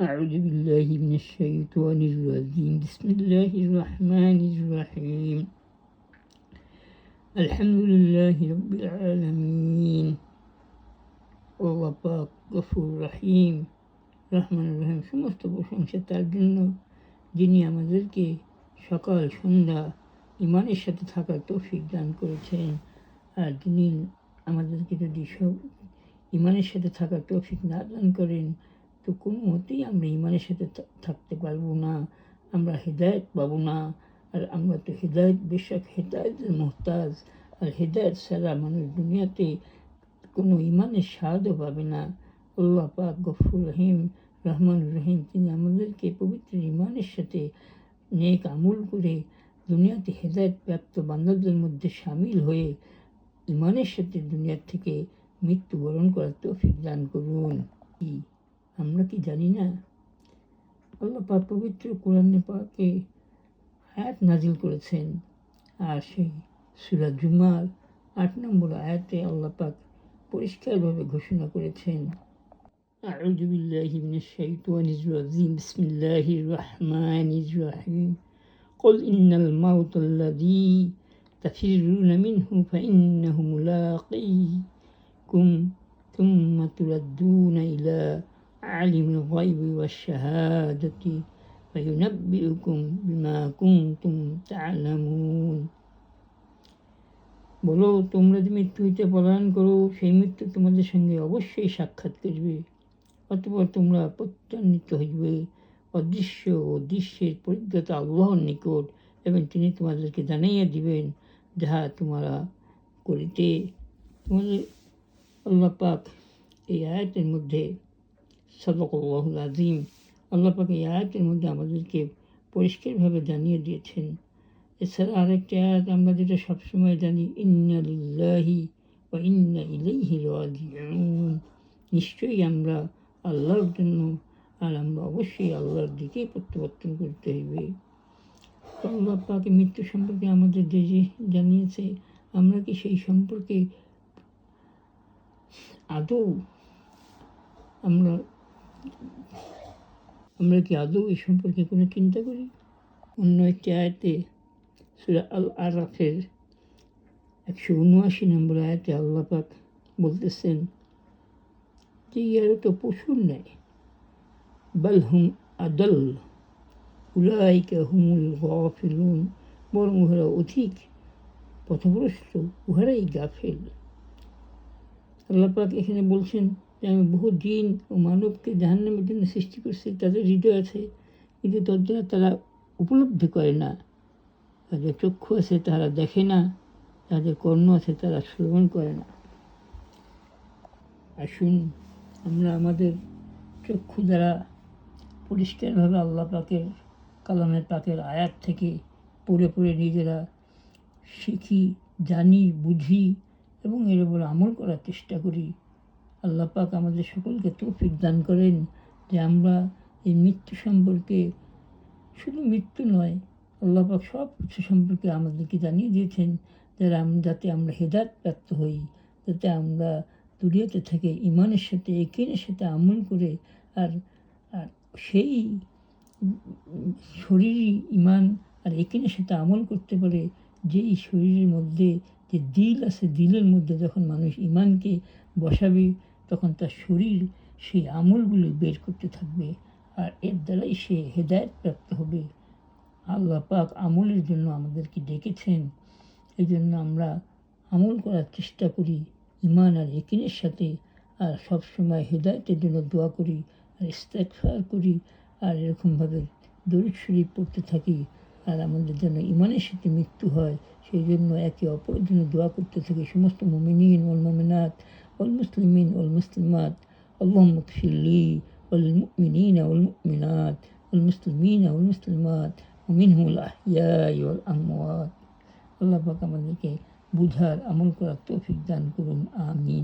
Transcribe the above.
أعوذ بالله من الشيطان الرجيم بسم الله الرحمن الرحيم الحمد لله رب العالمين আল্লাহ পাক গফুর রহিম রহমান রহিম সমস্ত প্রশংসা তার জন্য যিনি আমাদেরকে সকাল সন্ধ্যা ইমানের সাথে থাকার তৌফিক দান করেছেন আর যিনি আমাদেরকে যদি সব ইমানের সাথে থাকার তৌফিক না দান করেন তো কোনো মতেই আমরা ইমানের সাথে থাকতে পারব না। আমরা হেদায়ত পাবো না। আর আমরা তো হেদায়ত, বেশক হেদায়তের মোহতাজ। আর হেদায়ত ছাড়া মানুষ দুনিয়াতে কোনো ইমানের স্বাদও পাবে না। আল্লাহ পাক গফুর রহিম, রহমান রহিম, তিনি আমাদেরকে পবিত্র ইমানের সাথে নেক আমল করে দুনিয়াতে হেদায়ত প্রাপ্ত বান্ধবদের মধ্যে সামিল হয়ে ইমানের সাথে দুনিয়ার থেকে মৃত্যুবরণ করার তৌফিক দান করুন। আমরা কি জানি না আল্লাহ পাক পবিত্র কোরআনে পাকে আয়াত নাজিল করেছেন আর সেই সুরা জুমার আট নম্বর আয়াতে আল্লাহ পাক পরিষ্কারভাবে ঘোষণা করেছেন أعوذ بالله من الشيطان الرجيم بسم الله الرحمن الرحيم قل إن الموت الذي تفرون منه فإنه ملاقيكم ثم تردون إلى عالم الغيب والشهادة فينبئكم بما كنتم تعلمون বলো তোমরা যে মৃত্যু হইতে পলায়ন করো সেই মৃত্যু তোমাদের সঙ্গে অবশ্যই সাক্ষাৎ করবে অতপর তোমরা প্রত্যান্বিত হইবে অদৃশ্য ও দৃশ্যের পরিজ্ঞত আল্লাহর নিকট এবং তিনি তোমাদেরকে জানাইয়া দিবেন যাহা তোমরা করিতে তোমাদের আল্লাহ পাক এই আয়াতের মধ্যে সদকুল্লাহুল আজিম আল্লাহ পাক এই আয়াতের মধ্যে আমাদেরকে পরিষ্কারভাবে জানিয়ে দিয়েছেন। এছাড়া আরেকটি আয়াত আমরা যেটা সবসময় জানি ইন্নালিল্লাহি বা ইন্না ইলাইহি নিশ্চয়ই আমরা আল্লাহর জন্য আর আমরা অবশ্যই আল্লাহর দিকেই প্রত্যাবর্তন করতে হইবে। আল্লাহ পাকে মৃত্যু সম্পর্কে আমাদের যে যে জানিয়েছে, আমরা কি সেই সম্পর্কে আদৌ আমরা আমরা কি আদৌ এই সম্পর্কে কোনো চিন্তা করি? অন্য একটি আয়তে সুরা আল আরাফের একশো উনআশি নম্বর আয়াতে আল্লাপাক বলতেছেন, যে ইয়ারও তো পশুর নেয় বাল হুম আদল, উলাইকা হুমুল গফিলুন, বরং উহারা অধিক পথভ্রষ্ট, উহারাই গাফেল। আল্লাপাক এখানে বলছেন যে আমি বহু দিন ও মানবকে জাহান্নামের জন্য সৃষ্টি করছি, তাদের হৃদয় আছে, কিন্তু তদ্বারা তারা উপলব্ধি করে না। তাদের চক্ষু আছে, তারা দেখে না, তাদের কর্ণ আছে, তারা শ্রবণ করে না। আসুন, আমরা আমাদের চক্ষু দ্বারা পরিষ্কারভাবে আল্লাহ পাকের কালামের পাকের আয়াত থেকে পড়ে পড়ে নিজেরা শিখি, জানি, বুঝি এবং এর উপর আমল করার চেষ্টা করি। আল্লাহ পাক আমাদের সকলকে তৌফিক দান করেন যে আমরা এই মৃত্যু সম্পর্কে শুধু মৃত্যু নয়, আল্লাহ পাক সব কিছু সম্পর্কে আমাদেরকে জানিয়ে দিয়েছেন যারা যাতে আমরা হেদাত প্রাপ্ত হই, যাতে আমরা দুনিয়াতে থেকে ইমানের সাথে, একিনের সাথে আমল করে আর আর সেই শরীরই ইমান আর একিনের সাথে আমল করতে পারে, যেই শরীরের মধ্যে যে দিল আছে, দিলের মধ্যে যখন মানুষ ইমানকে বসাবে তখন তার শরীর সেই আমলগুলো বের করতে থাকবে আর এর দ্বারাই সে হেদায়ত প্রাপ্ত হবে। আল্লাহ পাক আমলের জন্য আমাদেরকে ডেকেছেন। এই জন্য আমরা আমল করার চেষ্টা করি ইমান আর একিনের সাথে আর সবসময় হেদায়তের জন্য দোয়া করি আর ইস্তেকফার করি আর এরকমভাবে দরিদ শরীফ পড়তে থাকি। আর আমাদের যেন ইমানের সাথে মৃত্যু হয়, সেই জন্য একে অপরের জন্য দোয়া করতে থাকে। সমস্ত মোমিনীন অল মোমিনাত অল মুসলিমিন ওল মুসলিমাত আল্লাহ মকফিল্লি অল মুমিনীন ওল মুমিনাত ওল মুসলিমিন ওল মুসলিমাত মিনহুল আহিয়া আমওয়াত। আল্লাহ পাক আমাদেরকে বুঝার, আমল করার তৌফিক দান করুন, আমিন।